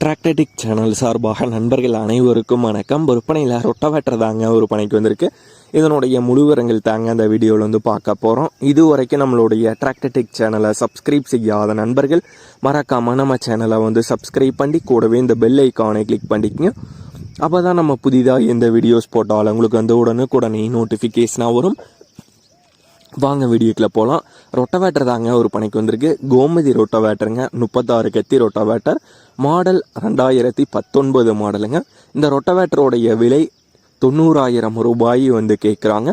டிராக்டடிக் channel சார்பாக நண்பர்கள் அனைவருக்கும் வணக்கம். விற்பனையில் ரொட்டவேட்டர் தாங்க ஒரு பணிக்கு வந்திருக்கு. இதனுடைய முழுவரங்கள் தாங்க அந்த வீடியோவில் வந்து பார்க்க போகிறோம் இது வரைக்கும் நம்மளுடைய டிராக்டடிக் சேனலை சப்ஸ்கிரைப் செய்யாத நண்பர்கள் மறக்காமல் நம்ம சேனலை வந்து சப்ஸ்கிரைப் பண்ணி கூடவே இந்த பெல் ஐக்கானை கிளிக் பண்ணிக்கங்க. அப்போ தான் நம்ம புதிதாக எந்த வீடியோஸ் போட்டாலும் உங்களுக்கு வந்து உடனுக்குடனே நோட்டிஃபிகேஷனாக வரும். வாங்க வீடியோக்கில் போகலாம் ரொட்டவேட்டர் தாங்க ஒரு பணிக்கு வந்திருக்கு. கோமதி ரொட்டவேட்டருங்க. முப்பத்தாறு கத்தி ரொட்டவேட்டர். மாடல் ரெண்டாயிரத்தி பத்தொன்பது மாடலுங்க. இந்த ரொட்டவேட்டரோடைய விலை தொண்ணூறாயிரம் ரூபாய் வந்து கேட்குறாங்க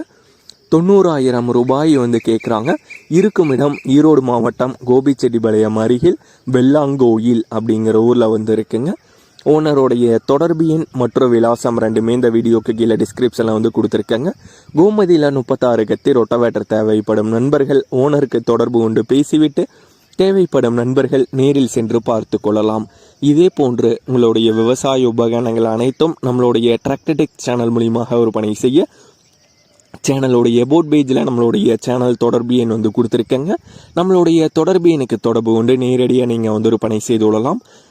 தொண்ணூறாயிரம் ரூபாய் வந்து கேட்குறாங்க இருக்கும் இடம் ஈரோடு மாவட்டம் கோபிச்செட்டிபாளையம் அருகில் வெள்ளாங்கோயில் அப்படிங்கிற ஊரில் வந்து இருக்குங்க. ஓனருடைய தொடர்பு எண் மற்றும் விலாசம் ரெண்டுமே இந்த வீடியோக்கு கீழே டிஸ்கிரிப்ஷனில் வந்து கொடுத்துருக்கேங்க. கோமதியில் முப்பத்தாறு கத்தி ரொட்டவேட்டர் தேவைப்படும் நண்பர்கள் ஓனருக்கு தொடர்பு கொண்டு பேசிவிட்டு தேவைப்படும் நண்பர்கள் நேரில் சென்று பார்த்து கொள்ளலாம். இதே போன்று உங்களுடைய விவசாய உபகரணங்கள் அனைத்தும் நம்மளுடைய டிராக்டடிக் சேனல் மூலியமாக விற்பனை செய்ய சேனலுடைய போட் பேஜில் நம்மளுடைய சேனல் தொடர்பு எண் வந்து கொடுத்துருக்கேங்க. நம்மளுடைய தொடர்பு எண்ணுக்கு தொடர்பு கொண்டு நேரடியாக நீங்கள் வந்து விற்பனை செய்து கொள்ளலாம்.